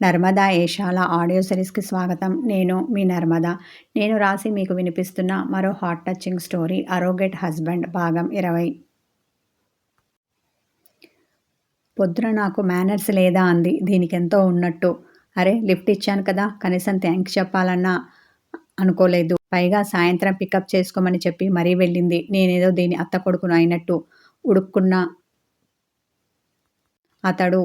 Narmada Eshala audio సిరీస్కి స్వాగతం. నేను మీ నర్మదా. నేను రాసి మీకు వినిపిస్తున్న మరో heart touching story arrogant husband భాగం ఇరవై. పొద్దున నాకు మేనర్స్ లేదా అంది దీనికి ఎంతో ఉన్నట్టు. అరే లిఫ్ట్ ఇచ్చాను కదా కనీసం థ్యాంక్స్ చెప్పాలన్నా అనుకోలేదు. పైగా సాయంత్రం పికప్ చేసుకోమని చెప్పి మరీ వెళ్ళింది. నేనేదో దీని అత్త కొడుకును అయినట్టు ఉడుక్కున్న అతడు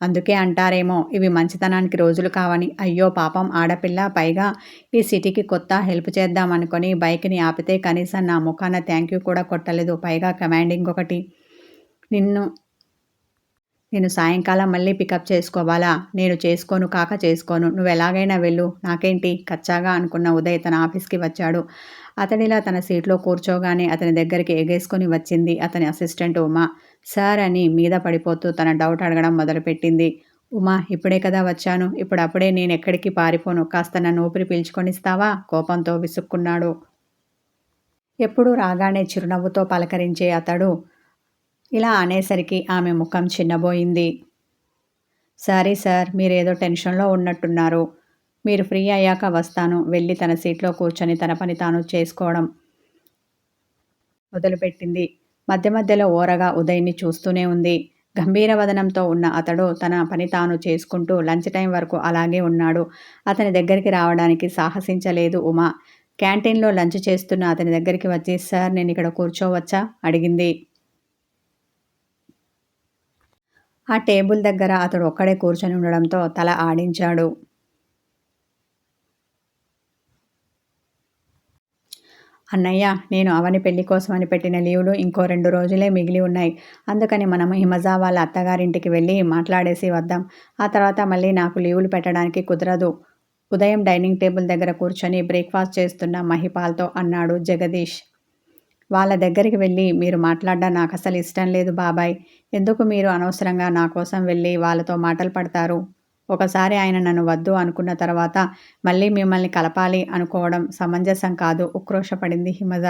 అందుకే అంటారేమో ఇవి మంచితనానికి రోజులు కావని. అయ్యో పాపం ఆడపిల్ల పైగా ఈ సిటీకి కొత్త హెల్ప్ చేద్దామనుకొని బైక్ని ఆపితే కనీసం నా ముఖాన థ్యాంక్ యూ కూడా కొట్టలేదు. పైగా కమాండింగ్ ఒకటి. నిన్ను నేను సాయంకాలం మళ్ళీ పికప్ చేసుకోవాలా? నేను చేసుకోను కాక చేసుకోను. నువ్వు ఎలాగైనా వెళ్ళు. నాకేంటి? కచ్చాగా అనుకున్న ఉదయ్ తన ఆఫీస్కి వచ్చాడు. అతడిలా తన సీట్లో కూర్చోగానే అతని దగ్గరికి ఎగేసుకొని వచ్చింది. అతని అసిస్టెంట్ ఉమా. సార్ అని మీద పడిపోతూ తన డౌట్ అడగడం మొదలుపెట్టింది. ఉమా ఇప్పుడే కదా వచ్చాను. ఇప్పుడు అప్పుడే నేను ఎక్కడికి పారిపోను. కాస్త నన్ను ఊపిరి పీల్చుకొనిస్తావా? కోపంతో విసుక్కున్నాడు. ఎప్పుడు రాగానే చిరునవ్వుతో పలకరించే అతడు ఇలా అనేసరికి ఆమె ముఖం చిన్నబోయింది. సారీ సార్ మీరేదో టెన్షన్లో ఉన్నట్టున్నారు. మీరు ఫ్రీ అయ్యాక వస్తాను. వెళ్ళి తన సీట్లో కూర్చొని తన పని తాను చేసుకోవడం మొదలుపెట్టింది. మధ్య మధ్యలో ఓరగా ఉదయ్ని చూస్తూనే ఉంది. గంభీర వదనంతో ఉన్న అతడు తన పని తాను చేసుకుంటూ లంచ్ టైం వరకు అలాగే ఉన్నాడు. అతని దగ్గరికి రావడానికి సాహసించలేదు ఉమా. క్యాంటీన్లో లంచ్ చేస్తున్న అతని దగ్గరికి వచ్చి సార్ నేను ఇక్కడ కూర్చోవచ్చా? అడిగింది. ఆ టేబుల్ దగ్గర అతడు ఒక్కడే కూర్చొని ఉండడంతో తల ఆడించాడు. అన్నయ్య నేను అవని పెళ్ళి కోసమని పెట్టిన లీవులు ఇంకో రెండు రోజులే మిగిలి ఉన్నాయి. అందుకని మనం హిమజా వాళ్ళ అత్తగారింటికి వెళ్ళి మాట్లాడేసి వద్దాం. ఆ తర్వాత మళ్ళీ నాకు లీవులు పెట్టడానికి కుదరదు. ఉదయం డైనింగ్ టేబుల్ దగ్గర కూర్చొని బ్రేక్ఫాస్ట్ చేస్తున్న మహిపాల్తో అన్నాడు జగదీష్. వాళ్ళ దగ్గరికి వెళ్ళి మీరు మాట్లాడడం నాకు అసలు ఇష్టం లేదు బాబాయ్. ఎందుకు మీరు అనవసరంగా నా కోసం వెళ్ళి వాళ్ళతో మాటలు పడతారు? ఒకసారి ఆయన నన్ను వద్దు అనుకున్న తర్వాత మళ్ళీ మిమ్మల్ని కలపాలి అనుకోవడం సమంజసం కాదు ఉక్రోషపడింది హిమజ.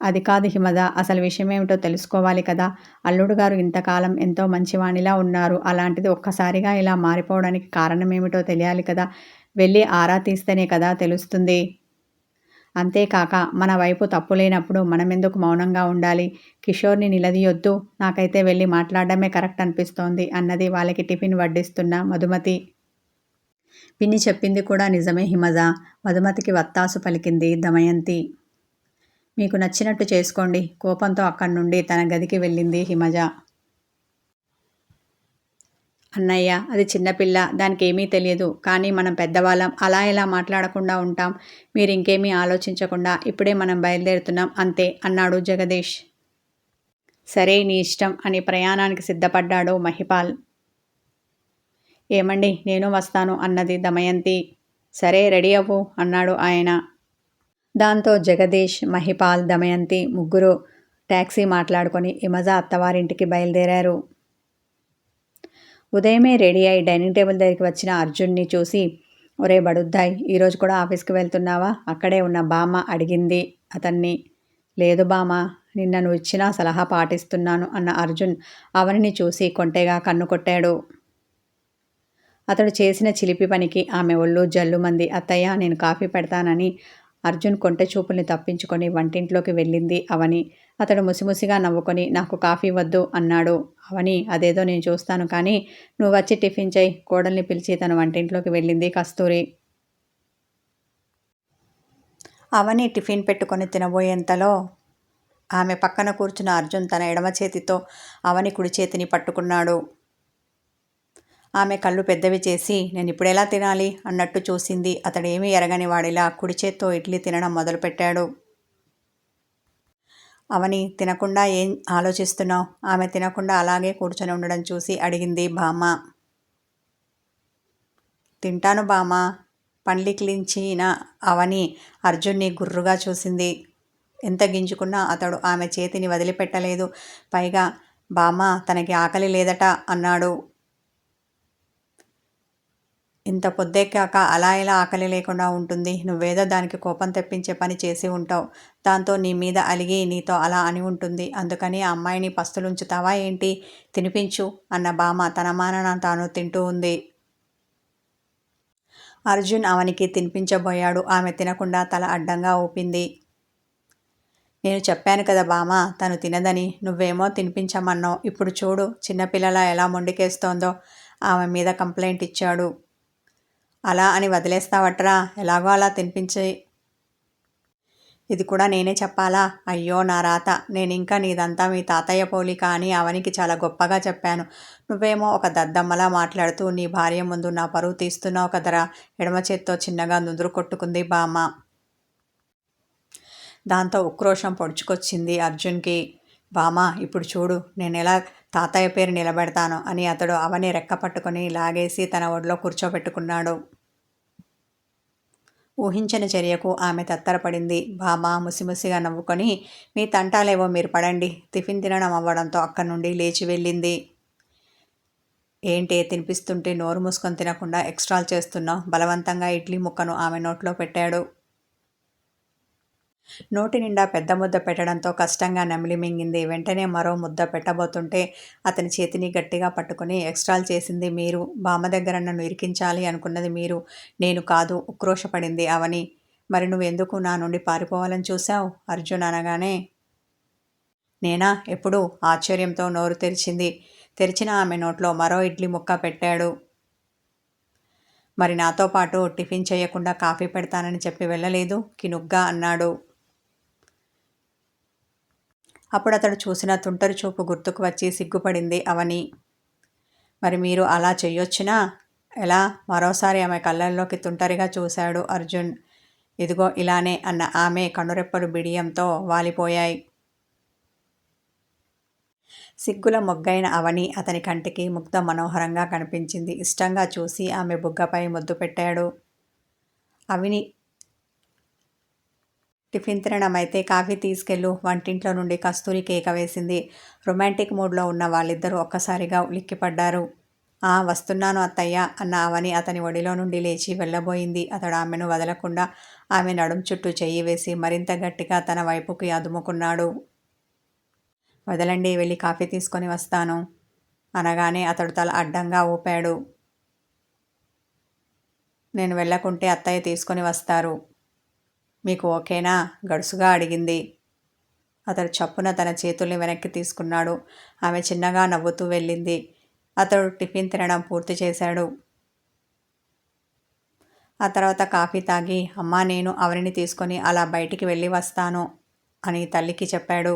అది కాదు హిమద అసలు విషయం ఏమిటో తెలుసుకోవాలి కదా. అల్లుడు గారు ఇంతకాలం ఎంతో మంచివాణిలా ఉన్నారు. అలాంటిది ఒక్కసారిగా ఇలా మారిపోవడానికి కారణం ఏమిటో తెలియాలి కదా. వెళ్ళి ఆరా తీస్తేనే కదా తెలుస్తుంది. అంతేకాక మన వైపు తప్పు లేనప్పుడు మనమెందుకు మౌనంగా ఉండాలి? కిషోర్ని నిలదీయొద్దు. నాకైతే వెళ్ళి మాట్లాడడమే కరెక్ట్ అనిపిస్తోంది అన్నది వాళ్ళకి టిఫిన్ వడ్డిస్తున్న మధుమతి. పిన్ని చెప్పింది కూడా నిజమే హిమజ. మధుమతికి వత్తాసు పలికింది దమయంతి. మీకు నచ్చినట్టు చేసుకోండి. కోపంతో అక్కడి నుండి తన గదికి వెళ్ళింది హిమజ. అన్నయ్య అది చిన్నపిల్ల దానికి ఏమీ తెలియదు. కానీ మనం పెద్దవాళ్ళం అలా ఎలా మాట్లాడకుండా ఉంటాం? మీరు ఇంకేమీ ఆలోచించకుండా ఇప్పుడే మనం బయలుదేరుతున్నాం అంతే అన్నాడు జగదీష్. సరే నీ ఇష్టం అని ప్రయాణానికి సిద్ధపడ్డాడు మహిపాల్. ఏమండి నేను వస్తాను అన్నది దమయంతి. సరే రెడీ అవ్వు అన్నాడు ఆయన. దాంతో జగదీష్ మహిపాల్ దమయంతి ముగ్గురు ట్యాక్సీ మాట్లాడుకొని ఇమజా అత్తవారింటికి బయలుదేరారు. ఉదయమే రెడీ అయి డైనింగ్ టేబుల్ దగ్గరికి వచ్చిన అర్జున్ని చూసి ఒరే బడుద్దాయ్ ఈరోజు కూడా ఆఫీస్కి వెళ్తున్నావా? అక్కడే ఉన్న బామ్మ అడిగింది అతన్ని. లేదు బామ్మ నిన్న నువ్వు ఇచ్చిన సలహా పాటిస్తున్నాను అన్న అర్జున్ అవనిని చూసి కొంటెగా కన్ను కొట్టాడు. అతడు చేసిన చిలిపి పనికి ఆమె ఒళ్ళు జల్లుమంది అత్తయ్య నేను కాఫీ పెడతానని అర్జున్ కొంటె చూపుల్ని తప్పించుకొని వంటింట్లోకి వెళ్ళింది అవని. అతడు ముసిముసిగా నవ్వుకొని నాకు కాఫీ వద్దు అన్నాడు. అవని అదేదో నేను చూస్తాను కానీ నువ్వు వచ్చి టిఫిన్ చేయి. కోడల్ని పిలిచి తన వంటింట్లోకి వెళ్ళింది కస్తూరి. అవని టిఫిన్ పెట్టుకొని తినబోయేంతలో ఆమె పక్కన కూర్చున్న అర్జున్ తన ఎడమ చేతితో అవని కుడి చేతిని పట్టుకున్నాడు. ఆమె కళ్ళు పెద్దవి చేసి నేను ఇప్పుడెలా తినాలి? అన్నట్టు చూసింది. అతడేమీ ఎరగని వాడిలా కుడి చేత్తో ఇడ్లీ తినడం మొదలుపెట్టాడు. అవని తినకుండా ఏం ఆలోచిస్తున్నావు? ఆమె తినకుండా అలాగే కూర్చొని ఉండడం చూసి అడిగింది బామ్మ తింటాను బామ్మ పండ్లికిలించిన అవని అర్జున్ని గుర్రుగా చూసింది. ఎంత గింజుకున్నా అతడు ఆమె చేతిని వదిలిపెట్టలేదు. పైగా బామ్మ తనకి ఆకలి లేదట అన్నాడు. ఇంత పొద్దెక్కాక అలా ఇలా ఆకలి లేకుండా ఉంటుంది. నువ్వేదో దానికి కోపం తెప్పించే పని చేసి ఉంటావు. దాంతో నీ మీద అలిగి నీతో అలా అని ఉంటుంది. అందుకని ఆ అమ్మాయిని పస్తులుంచుతావా ఏంటి? తినిపించు అన్న బామ తన మానన తాను తింటూ ఉంది. అర్జున్ అవనికి తినిపించబోయాడు. ఆమె తినకుండా తల అడ్డంగా ఊపింది. నేను చెప్పాను కదా బామ తను తినదని. నువ్వేమో తినిపించమన్నావు. ఇప్పుడు చూడు చిన్నపిల్లల ఎలా మొండికేస్తోందో. ఆమె మీద కంప్లైంట్ ఇచ్చాడు. అలా అని వదిలేస్తావట్రా. ఎలాగో అలా తినిపించి ఇది కూడా నేనే చెప్పాలా? అయ్యో నా రాత. నేను ఇంకా నీదంతా మీ తాతయ్య పోలి కానీ అవనికి చాలా గొప్పగా చెప్పాను. నువ్వేమో ఒక దద్దమ్మలా మాట్లాడుతూ నీ భార్య ముందు నా పరువు తీస్తున్నావు కదరా. ఎడమ చేత్తో చిన్నగా నుదురు కొట్టుకుంది బామ్మ. దాంతో ఉక్రోషం పొడుచుకొచ్చింది అర్జున్కి. బామా ఇప్పుడు చూడు నేను ఎలా తాతయ్య పేరు నిలబెడతాను అని అతడు అవని రెక్క పట్టుకొని లాగేసి తన ఒడిలో కూర్చోబెట్టుకున్నాడు. ఊహించని చర్యకు ఆమె తత్తరపడింది. బామ ముసిముసిగా నవ్వుకొని మీ తంటాలేవో మీరు పడండి. టిఫిన్ తినడం అవ్వడంతో అక్కడి నుండి లేచి వెళ్ళింది. ఏంటి తినిపిస్తుంటే నోరు మూసుకొని తినకుండా ఎక్స్ట్రాల్ చేస్తున్నావు? బలవంతంగా ఇడ్లీ ముక్కను ఆమె నోట్లో పెట్టాడు. నోటి నిండా పెద్ద ముద్ద పెట్టడంతో కష్టంగా నమిలి మింగింది. వెంటనే మరో ముద్ద పెట్టబోతుంటే అతని చేతిని గట్టిగా పట్టుకుని ఎక్స్ట్రాల్ చేసింది మీరు. బామ్మ దగ్గర నన్ను ఇరికించాలి అనుకున్నది మీరు. నేను కాదు. ఉక్రోషపడింది అవని. మరి నువ్వెందుకు నా నుండి పారిపోవాలని చూశావు? అర్జున్ అనగానే నేనా? ఎప్పుడు? ఆశ్చర్యంతో నోరు తెరిచింది. తెరిచిన ఆమె నోట్లో మరో ఇడ్లీ ముక్క పెట్టాడు. మరి నాతో పాటు టిఫిన్ చేయకుండా కాఫీ పెడతానని చెప్పి వెళ్ళలేదు? కినుగ్గా అన్నాడు. అప్పుడు అతడు చూసిన తుంటరి చూపు గుర్తుకు వచ్చి సిగ్గుపడింది అవని. మరి మీరు అలా చేయొచ్చినా ఎలా? మరోసారి ఆమె కళ్ళల్లోకి తుంటరిగా చూశాడు అర్జున్. ఇదిగో ఇలానే అన్న ఆమె కనురెప్పలు బిడియంతో వాలిపోయాయి. సిగ్గుల మొగ్గైన అవని అతని కంటికి ముగ్ధ మనోహరంగా కనిపించింది. ఇష్టంగా చూసి ఆమె బుగ్గపై ముద్దు పెట్టాడు. అవిని టిఫిన్ తినడం అయితే కాఫీ తీసుకెళ్ళు వంటింట్లో నుండి కస్తూరి కేక వేసింది. రొమాంటిక్ మూడ్లో ఉన్న వాళ్ళిద్దరూ ఒక్కసారిగా ఉలిక్కిపడ్డారు. ఆ వస్తున్నాను అత్తయ్య అన్న అవని అతని ఒడిలో నుండి లేచి వెళ్ళబోయింది. అతడు ఆమెను వదలకుండా ఆమె నడుం చుట్టూ చెయ్యి వేసి మరింత గట్టిగా తన వైపుకి అదుముకున్నాడు. వదలండి వెళ్ళి కాఫీ తీసుకొని వస్తాను అనగానే అతడు తల అడ్డంగా ఊపాడు. నేను వెళ్ళకుంటే అత్తయ్య తీసుకొని వస్తారు మీకు ఓకేనా? గడుసుగా అడిగింది. అతడు చప్పున తన చేతుల్ని వెనక్కి తీసుకున్నాడు. ఆమె చిన్నగా నవ్వుతూ వెళ్ళింది. అతడు టిఫిన్ తినడం పూర్తి చేశాడు. ఆ తర్వాత కాఫీ తాగి అమ్మా నేను అవనిని తీసుకొని అలా బయటికి వెళ్ళి వస్తాను అని తల్లికి చెప్పాడు.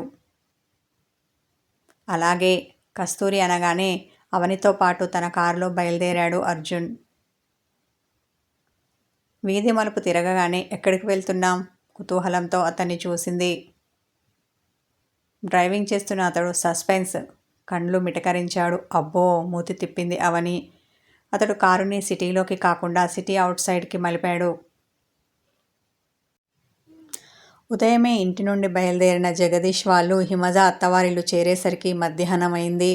అలాగే కస్తూరి అనగానే అవనితో పాటు తన కారులో బయలుదేరాడు అర్జున్. వీధి మలుపు తిరగగానే ఎక్కడికి వెళ్తున్నాం? కుతూహలంతో అతన్ని చూసింది. డ్రైవింగ్ చేస్తున్న అతడు సస్పెన్స్. కండ్లు మిటకరించాడు. అబ్బో! మూతి తిప్పింది అవని. అతడు కారుని సిటీలోకి కాకుండా సిటీ అవుట్ సైడ్కి మలిపాడు. ఉదయమే ఇంటి నుండి బయలుదేరిన జగదీష్ వాళ్ళు హిమజ అత్తవారిల్లు చేరేసరికి మధ్యాహ్నమైంది.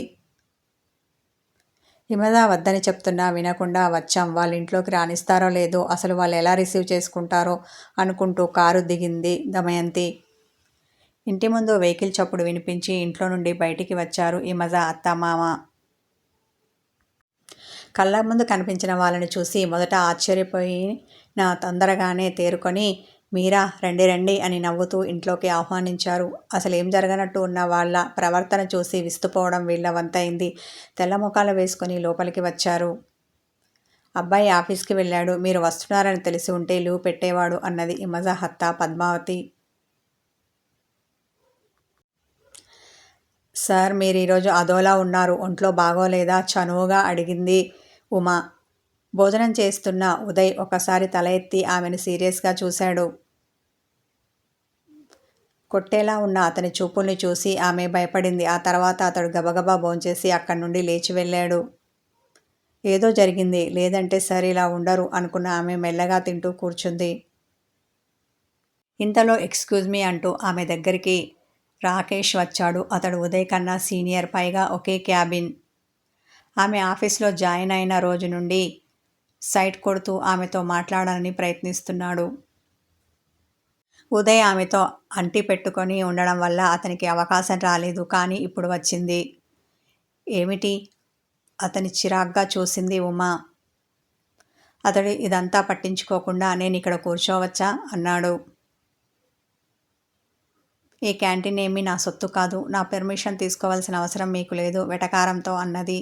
హిమద వద్దని చెప్తున్నా వినకుండా వచ్చాం. వాళ్ళ ఇంట్లోకి రాణిస్తారో లేదో అసలు వాళ్ళు ఎలా రిసీవ్ చేసుకుంటారో అనుకుంటూ కారు దిగింది దమయంతి. ఇంటి ముందు వెహికల్ చప్పుడు వినిపించి ఇంట్లో నుండి బయటికి వచ్చారు హిమజ అత్త మామ. కళ్ళ ముందు కనిపించిన వాళ్ళని చూసి మొదట ఆశ్చర్యపోయి నా తొందరగానే తేరుకొని మీరా రండి రండి అని నవ్వుతూ ఇంట్లోకి ఆహ్వానించారు. అసలు ఏం జరగనట్టు ఉన్న వాళ్ళ ప్రవర్తన చూసి విస్తుపోవడం వీళ్ళ వంతైంది. తెల్ల ముఖాలు వేసుకొని లోపలికి వచ్చారు. అబ్బాయి ఆఫీస్కి వెళ్ళాడు. మీరు వస్తున్నారని తెలిసి ఉంటే లీవ్ పెట్టేవాడు అన్నది ఇమజ హత్త పద్మావతి. సార్ మీరు ఈరోజు అదోలా ఉన్నారు. ఒంట్లో బాగోలేదా? చనువుగా అడిగింది ఉమా. భోజనం చేస్తున్న ఉదయ్ ఒకసారి తల ఎత్తి ఆమెను సీరియస్గా చూశాడు. కొట్టేలా ఉన్న అతని చూపుల్ని చూసి ఆమె భయపడింది. ఆ తర్వాత అతడు గబగబా భోంచేసి అక్కడి నుండి లేచి వెళ్ళాడు. ఏదో జరిగింది. లేదంటే సరే ఇలా ఉండరు అనుకున్న ఆమె మెల్లగా తింటూ కూర్చుంది. ఇంతలో ఎక్స్క్యూజ్ మీ అంటూ ఆమె దగ్గరికి రాకేష్ వచ్చాడు. అతడు ఉదయ్ కన్నా సీనియర్ పైగా ఒకే క్యాబిన్. ఆమె ఆఫీస్లో జాయిన్ అయిన రోజు నుండి సైట్ కొడుతూ ఆమెతో మాట్లాడాలని ప్రయత్నిస్తున్నాడు. ఉదయ్ ఆమెతో అంటి పెట్టుకొని ఉండడం వల్ల అతనికి అవకాశం రాలేదు. కానీ ఇప్పుడు వచ్చింది. ఏమిటి? అతని చిరాగ్గా చూసింది ఉమా. అతడు ఇదంతా పట్టించుకోకుండా నేను ఇక్కడ కూర్చోవచ్చా? అన్నాడు. ఈ క్యాంటీన్ ఏమీ నా సొత్తు కాదు. నా పెర్మిషన్ తీసుకోవాల్సిన అవసరం మీకు లేదు. వెటకారంతో అన్నది.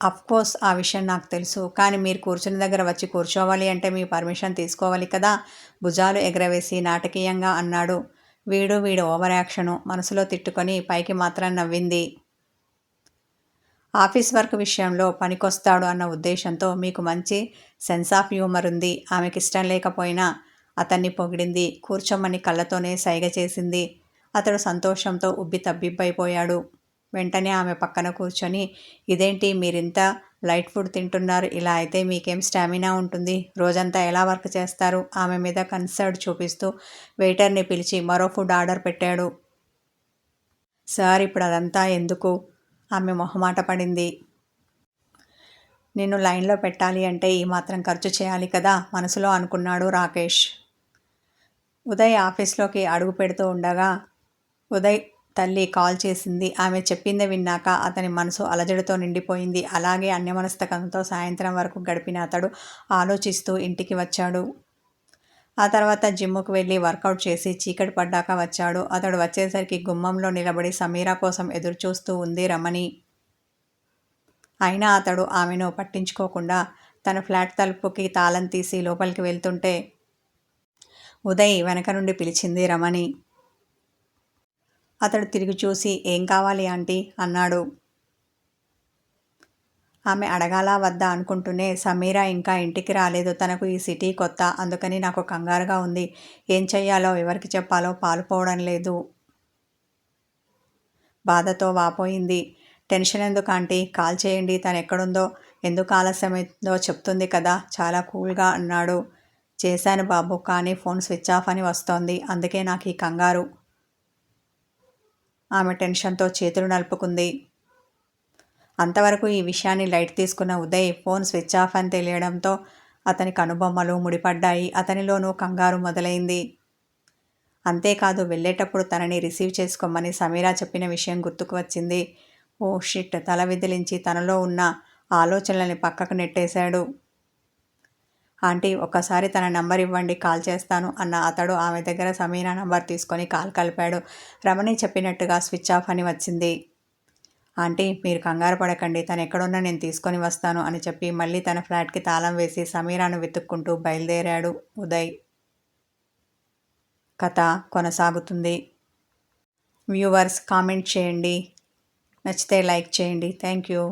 కోర్స్ ఆ విషయం నాకు తెలుసు. కానీ మీరు కూర్చుని దగ్గర వచ్చి కూర్చోవాలి అంటే మీ పర్మిషన్ తీసుకోవాలి కదా. భుజాలు ఎగరవేసి నాటకీయంగా అన్నాడు. వీడు వీడు ఓవర్ యాక్షను మనసులో తిట్టుకొని పైకి మాత్రం నవ్వింది. ఆఫీస్ వర్క్ విషయంలో పనికొస్తాడు అన్న ఉద్దేశంతో మీకు మంచి సెన్స్ ఆఫ్ హ్యూమర్ ఉంది. ఆమెకి ఇష్టం లేకపోయినా అతన్ని పొగిడింది. కూర్చోమని కళ్ళతోనే సైగ చేసింది. అతడు సంతోషంతో ఉబ్బి తబ్బిబ్బైపోయాడు. వెంటనే ఆమె పక్కన కూర్చొని ఇదేంటి మీరింత లైట్ ఫుడ్ తింటున్నారు? ఇలా అయితే మీకేం స్టామినా ఉంటుంది? రోజంతా ఎలా వర్క్ చేస్తారు? ఆమె మీద కన్సర్డ్ చూపిస్తూ వెయిటర్ని పిలిచి మరో ఫుడ్ ఆర్డర్ పెట్టాడు. సార్ ఇప్పుడు అదంతా ఎందుకు? ఆమె మొహమాట పడింది. నిన్ను లైన్లో పెట్టాలి అంటే ఈ మాత్రం ఖర్చు చేయాలి కదా? మనసులో అనుకున్నాడు రాకేష్. ఉదయ్ ఆఫీస్లోకి అడుగు పెడుతూ ఉండగా ఉదయ్ తల్లి కాల్ చేసింది. ఆమె చెప్పింది విన్నాక అతని మనసు అలజడితో నిండిపోయింది. అలాగే అన్యమనస్తకంతో సాయంత్రం వరకు గడిపిన అతడు ఆలోచిస్తూ ఇంటికి వచ్చాడు. ఆ తర్వాత జిమ్ముకు వెళ్ళి వర్కౌట్ చేసి చీకటి పడ్డాక వచ్చాడు. అతడు వచ్చేసరికి గుమ్మంలో నిలబడి సమీరా కోసం ఎదురుచూస్తూ ఉంది రమణి. అయినా అతడు ఆమెను పట్టించుకోకుండా తన ఫ్లాట్ తలుపుకి తాళం తీసి లోపలికి వెళ్తుంటే ఉదయ్ వెనక నుండి పిలిచింది రమణి. అతడు తిరిగి చూసి ఏం కావాలి ఆంటీ అన్నాడు. ఆమె అడగాలా వద్దా అనుకుంటూనే సమీరా ఇంకా ఇంటికి రాలేదు. తనకు ఈ సిటీ కొత్త. అందుకని నాకు కంగారుగా ఉంది. ఏం చెయ్యాలో ఎవరికి చెప్పాలో పాలుపోవడం లేదు. బాధతో వాపోయింది. టెన్షన్ ఎందుకు ఆంటీ? కాల్ చేయండి. తను ఎక్కడుందో ఎందుకు ఆలస్యమైందో చెప్తుంది కదా? చాలా కూల్గా అన్నాడు. చేశాను బాబు. కానీ ఫోన్ స్విచ్ ఆఫ్ అని వస్తోంది. అందుకే నాకు ఈ కంగారు. ఆమె టెన్షన్తో చేతులు నలుపుకుంది. అంతవరకు ఈ విషయాన్ని లైట్ తీసుకున్న ఉదయ్ ఫోన్ స్విచ్ ఆఫ్ అని తెలియడంతో అతని కనుబొమ్మలు ముడిపడ్డాయి. అతనిలోనూ కంగారు మొదలైంది. అంతేకాదు వెళ్ళేటప్పుడు తనని రిసీవ్ చేసుకోమని సమీరా చెప్పిన విషయం గుర్తుకు వచ్చింది. ఓ షిట్ తల విదిలించి తనలో ఉన్న ఆలోచనలని పక్కకు నెట్టేశాడు. ఆంటీ ఒక్కసారి తన నంబర్ ఇవ్వండి కాల్ చేస్తాను అన్న అతడు ఆమె దగ్గర సమీనా నంబర్ తీసుకొని కాల్ కలిపాడు. రమణి చెప్పినట్టుగా స్విచ్ ఆఫ్ అని వచ్చింది. ఆంటీ మీరు కంగారు పడకండి తను ఎక్కడున్నా నేను తీసుకొని వస్తాను అని చెప్పి మళ్ళీ తన ఫ్లాట్కి తాళం వేసి సమీరాను వెతుక్కుంటూ బయలుదేరాడు ఉదయ్. కథ కొనసాగుతుంది. వ్యూవర్స్ కామెంట్ చేయండి. నచ్చితే లైక్ చేయండి. Thank you.